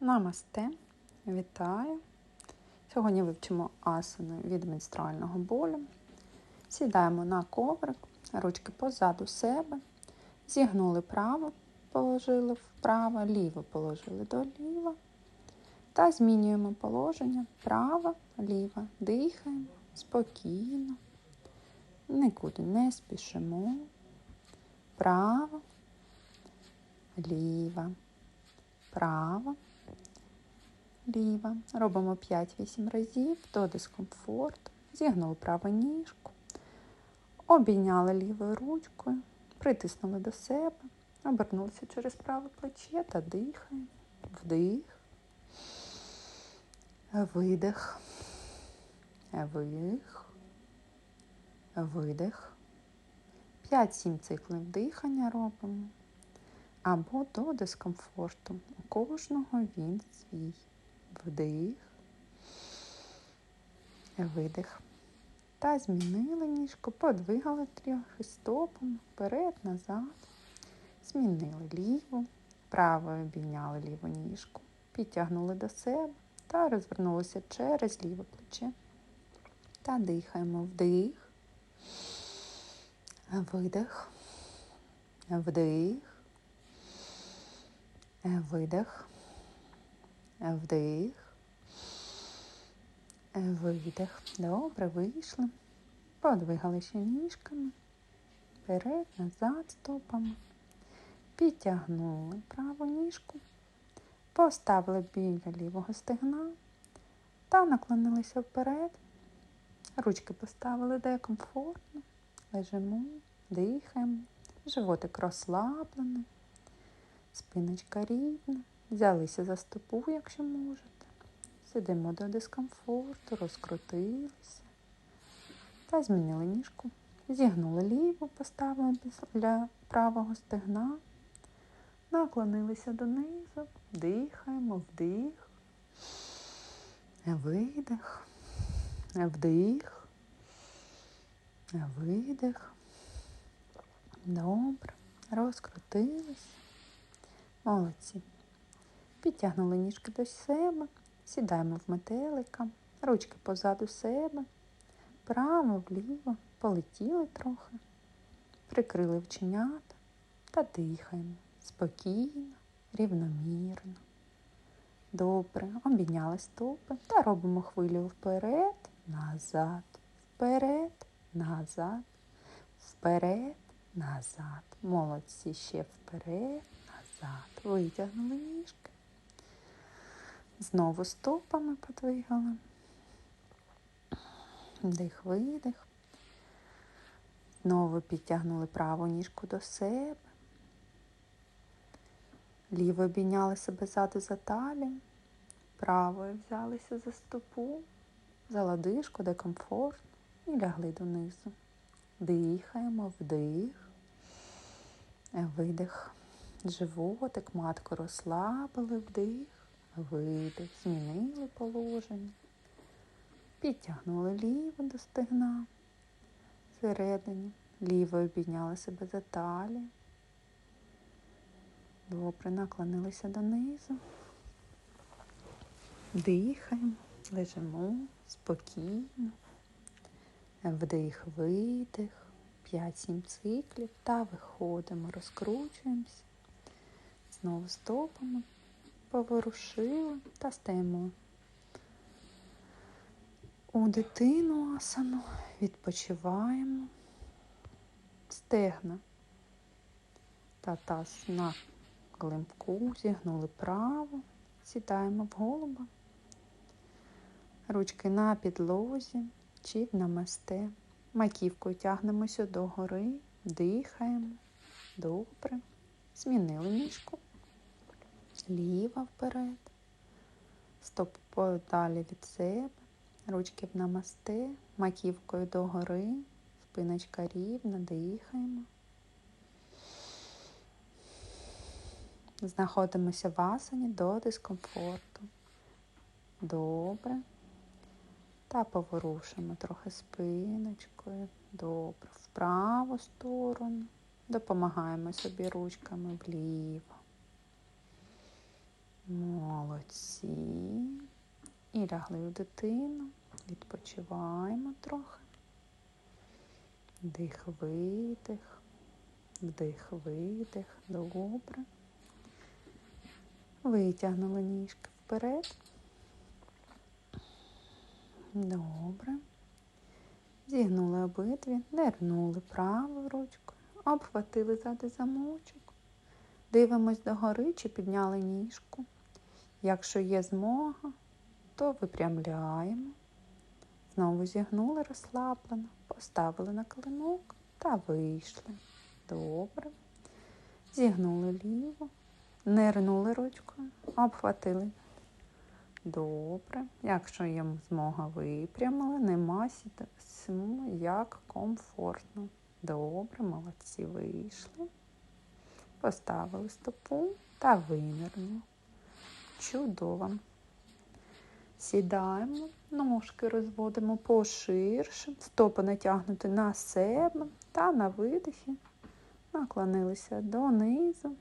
Намасте, вітаю! Сьогодні вивчимо асану від менструального болю. Сідаємо на коврик, ручки позаду себе, зігнули право, положили вправо, ліво положили доліво. Та змінюємо положення право, ліво. Дихаємо спокійно, нікуди не спішимо. Право, ліво, право ліва. Робимо 5-8 разів до дискомфорту. Зігнули праву ніжку, обійняли лівою ручкою, притиснули до себе, обернулися через праве плече та дихаємо. Вдих, видих, видих, видих. 5-7 циклів дихання робимо. Або до дискомфорту. У кожного він свій. Вдих, видих. Та змінили ніжку, подвигали трохи стопом, вперед, назад. Змінили ліву, правою обійняли ліву ніжку, підтягнули до себе та розвернулися через ліве плече. Та дихаємо вдих, видих, вдих, видих. Вдих. Видих. Добре, вийшли. Подвигали ще ніжками. Вперед, назад стопами. Підтягнули праву ніжку. Поставили біля лівого стегна та наклонилися вперед. Ручки поставили де комфортно. Лежимо, дихаємо. Животик розслаблений. Спиночка рівна. Взялися за стопу, якщо можете. Сидимо до дискомфорту, розкрутилися. Та змінили ніжку. Зігнули ліву, поставили для правого стегна. Наклонилися донизу, дихаємо, вдих, видих, вдих, видих. Добре. Розкрутилися. Молодці. Підтягнули ніжки до себе, сідаємо в метелика, ручки позаду себе, право, вліво, полетіли трохи, прикрили вченята. Та дихаємо. Спокійно, рівномірно. Добре, обійняли стопи та робимо хвилю вперед, назад, вперед, назад, вперед, назад. Молодці. Ще вперед, назад. Витягнули ніжки. Знову стопами подвигали. Дих, видих. Знову підтягнули праву ніжку до себе. Ліво обійняли себе ззаду за талію. Правою взялися за стопу, за ладишку, де комфортно, і лягли донизу. Дихаємо, вдих, видих. Животик, матку розслабили, вдих видих, змінили положення, підтягнули ліву до стегна всередині, лівою підняли себе за талію. Добре, наклонилися донизу. Дихаємо, лежимо спокійно. Вдих, видих, 5-7 циклів та виходимо, розкручуємося. Знову стопами поворушили та стаємо у дитину асану, відпочиваємо, стегна та таз на глимку, зігнули право, сідаємо в голуба, ручки на підлозі чи в намасте. Маківкою тягнемося до гори, дихаємо. Добре. Змінили ніжку ліва вперед, стоп подалі від себе, ручки в намасте, маківкою догори, спиночка рівна, дихаємо. Знаходимося в асані до дискомфорту. Добре. Та поворушимо трохи спиночкою. Добре. В праву сторону. Допомагаємо собі ручками вліво. Молодці. І лягли в дитину. Відпочиваємо трохи. Вдих, видих. Вдих, видих. Добре. Витягнули ніжки вперед. Добре. Зігнули обидві, нирнули правою ручкою, обхватили ззади замочок. Дивимось догори чи підняли ніжку. Якщо є змога, то випрямляємо. Знову зігнули розслаблено, поставили на клинок та вийшли. Добре. Зігнули ліво, нирнули ручкою, обхватили. Добре. Якщо є змога випрямили, нема сідасимо як комфортно. Добре, молодці вийшли. Поставили стопу та винирнули. Чудово. Сідаємо, ножки розводимо поширше, стопи натягнути на себе та на видихі. Наклонилися донизу.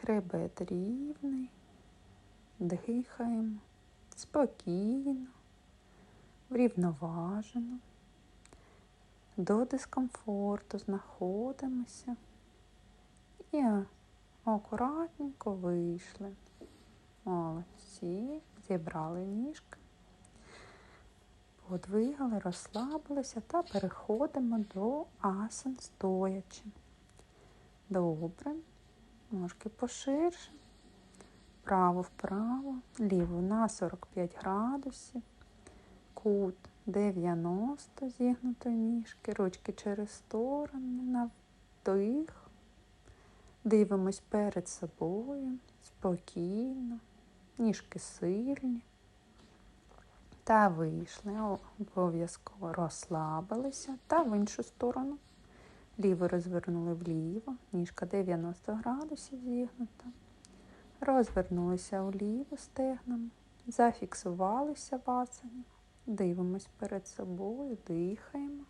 Хребет рівний. Дихаємо спокійно, врівноважено. До дискомфорту знаходимося і акуратненько вийшли. Молодці, зібрали ніжки, подвигали, розслабилися та переходимо до асан стоячи. Добре, ножки поширше, право вправо, ліво на 45 градусів, кут 90 зігнутої ніжки, ручки через сторони, вдих. Дивимось перед собою, спокійно, ніжки сильні. Та вийшли, обов'язково розслабилися та в іншу сторону. Ліво розвернули вліво, ніжка 90 градусів зігнута. Розвернулися вліво стегном, зафіксувалися в асані. Дивимось перед собою, дихаємо.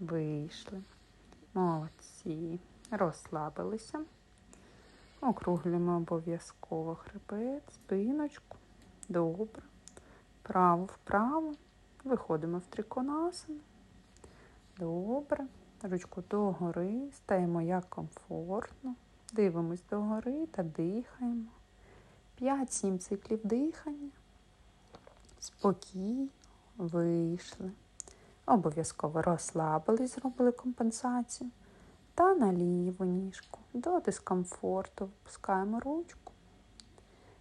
Вийшли. Молодці. Розслабилися. Округлюємо обов'язково хребет, спиночку. Добре. Право вправо. Виходимо в триконасину. Добре. Ручку догори. Стаємо як комфортно. Дивимось догори та дихаємо. 5-7 циклів дихання. Спокійно вийшли. Обов'язково розслабились, зробили компенсацію. Та на ліву ніжку. До дискомфорту випускаємо ручку.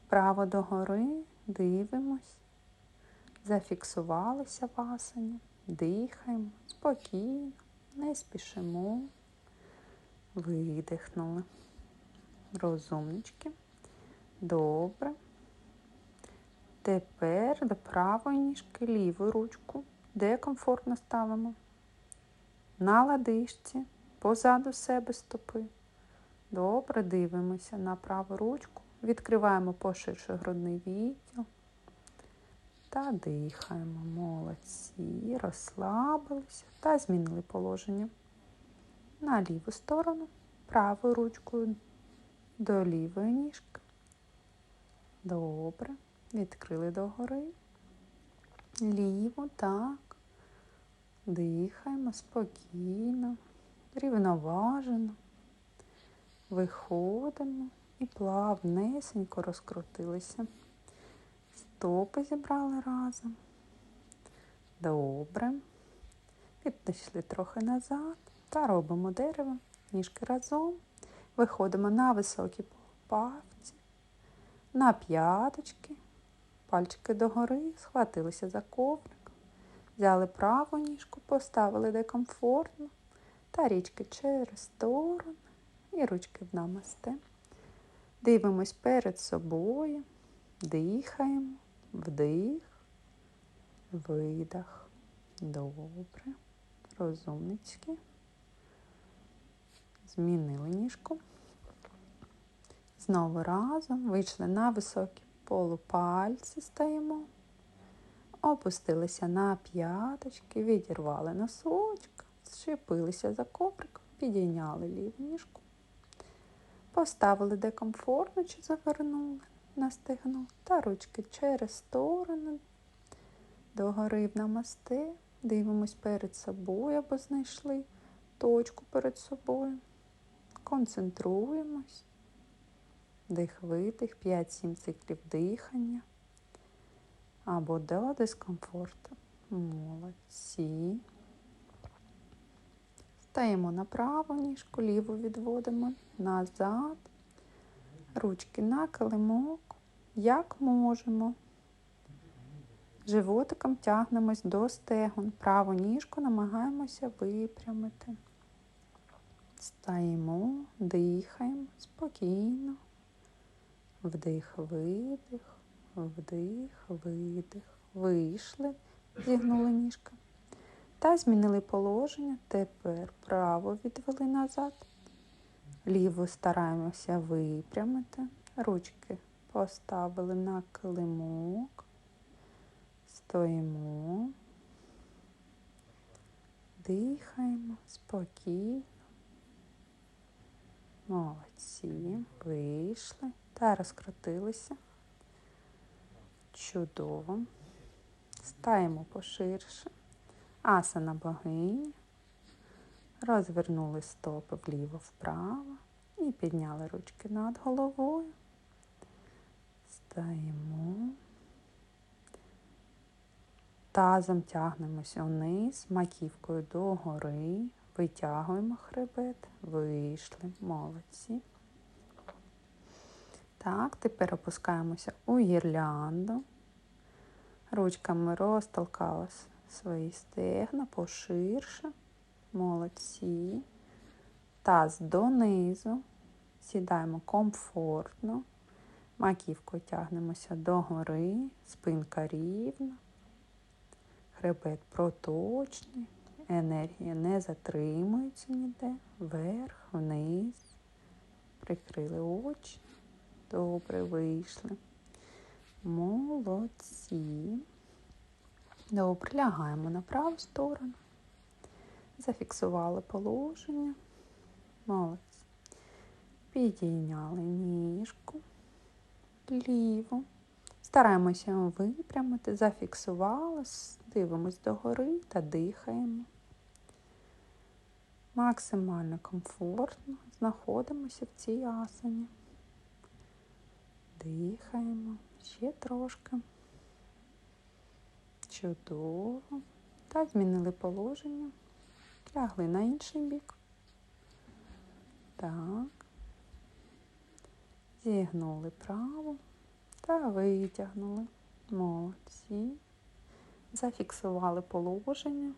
Право догори, дивимось. Зафіксувалися в асані. Дихаємо спокійно, не спішимо. Видихнули. Розумнички. Добре. Тепер до правої ніжки ліву ручку. Де комфортно ставимо? На ладишці, позаду себе стопи. Добре, дивимося на праву ручку. Відкриваємо поширше грудний відділ. Та дихаємо. Молодці. Розслабилися та змінили положення. На ліву сторону, правою ручкою до лівої ніжки. Добре. Відкрили догори. Ліво, так. Дихаємо спокійно, рівноважено. Виходимо і плавнесенько розкрутилися. Стопи зібрали разом. Добре. Підійшли трохи назад та робимо дерево, ніжки разом. Виходимо на високі павці, на п'яточки, пальчики догори, схватилися за коврик. Взяли праву ніжку, поставили де комфортно, та річки через сторону і ручки в намасте. Дивимось перед собою, дихаємо, вдих, видах. Добре. Розумнички. Змінили ніжку. Знову разом вийшли на високі полупальці, стаємо. Опустилися на п'яточки, відірвали носочок, зчепилися за коврик, підійняли ліву ніжку. Поставили де комфортно чи завернули на стегно та ручки через сторону. Догори в намасте. Дивимось перед собою або знайшли точку перед собою. Концентруємось. Дих видих, 5-7 циклів дихання. Або до дискомфорту. Молодці. Стаємо на праву ніжку, ліву відводимо назад. Ручки на килимок, як можемо. Животиком тягнемось до стегон. Праву ніжку намагаємося випрямити. Стаємо, дихаємо спокійно. Вдих, видих, вдих, видих. Вийшли, зігнули ніжка. Та змінили положення. Тепер право відвели назад. Ліву стараємося випрямити. Ручки поставили на килимок. Стоїмо. Дихаємо спокійно. Молодці. Вийшли та розкрутилися. Чудово. Стаємо поширше. Асана богині. Розвернули стопи вліво-вправо і підняли ручки над головою. Стаємо. Тазом тягнемося вниз, маківкою догори, витягуємо хребет, вийшли, молодці. Так, тепер опускаємося у гірлянду. Ручками розтолкали свої стегна поширше. Молодці. Таз донизу. Сідаємо комфортно. Маківкою тягнемося догори, спинка рівна. Хребет проточний. Енергія не затримується ніде. Вверх, вниз. Прикрили очі. Добре вийшли. Молодці. Добре, лягаємо на праву сторону. Зафіксували положення. Молодці. Підійняли ніжку ліву. Стараємося випрямити, зафіксували, дивимось догори та дихаємо. Максимально комфортно знаходимося в цій асані. Дихаємо ще трошки. Чудово. Та змінили положення. Лягли на інший бік. Так. Зігнули право та витягнули. Молодці. Зафіксували положення.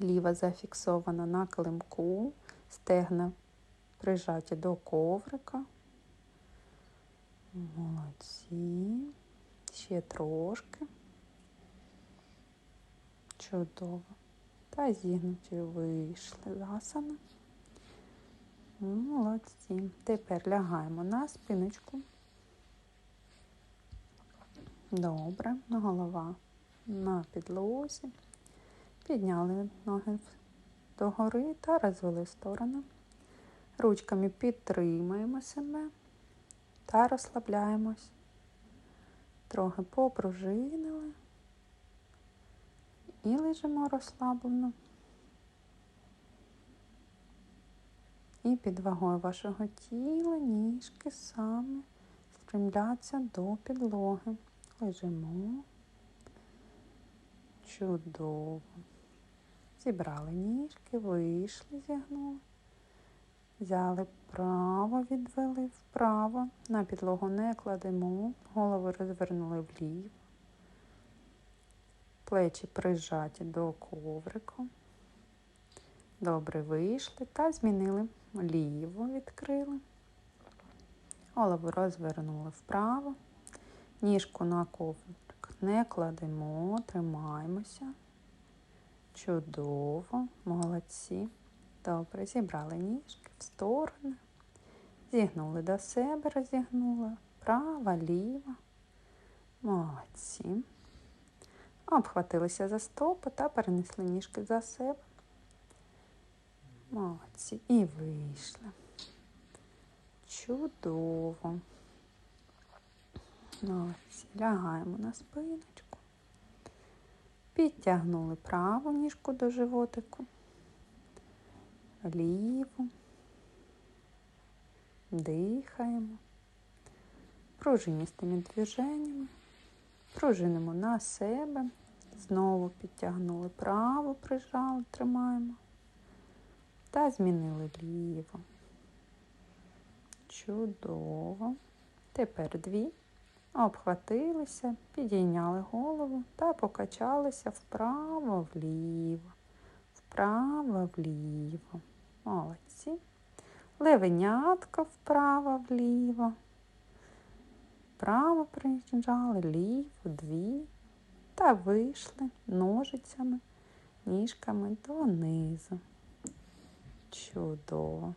Ліва зафіксована на килимку, стегна прижаті до коврика. Молодці. Ще трошки. Чудово. Та зігнуті вийшли з. Молодці. Тепер лягаємо на спиночку. Добре, голова на підлозі. Підняли ноги догори та розвели сторони. Ручками підтримуємо себе та розслабляємось. Трохи попружинили і лежимо розслаблено. І під вагою вашого тіла ніжки саме стремляться до підлоги. Лежимо. Чудово. Зібрали ніжки, вийшли, зігнули. Взяли вправо, відвели вправо. На підлогу не кладемо, голову розвернули вліво. Плечі прижаті до коврику. Добре вийшли та змінили. Ліво відкрили. Голову розвернули вправо. Ніжку на коврик не кладемо, тримаємося. Чудово, молодці. Добре, зібрали ніжки в сторони. Зігнули до себе, розігнули. Права, ліва. Молодці. Обхватилися за стопи та перенесли ніжки за себе. Молодці. І вийшли. Чудово. Ось, лягаємо на спиночку. Підтягнули праву ніжку до животику, ліву. Дихаємо. Пружиністими движеннями. Пружинимо на себе. Знову підтягнули праву, прижали, тримаємо. Та змінили ліву. Чудово. Тепер дві. Обхватилися, підійняли голову та покачалися вправо-вліво, вправо-вліво. Молодці. Левенятка вправо-вліво. Вправо приїжджали, ліво, дві. Та вийшли ножицями, ніжками донизу. Чудово.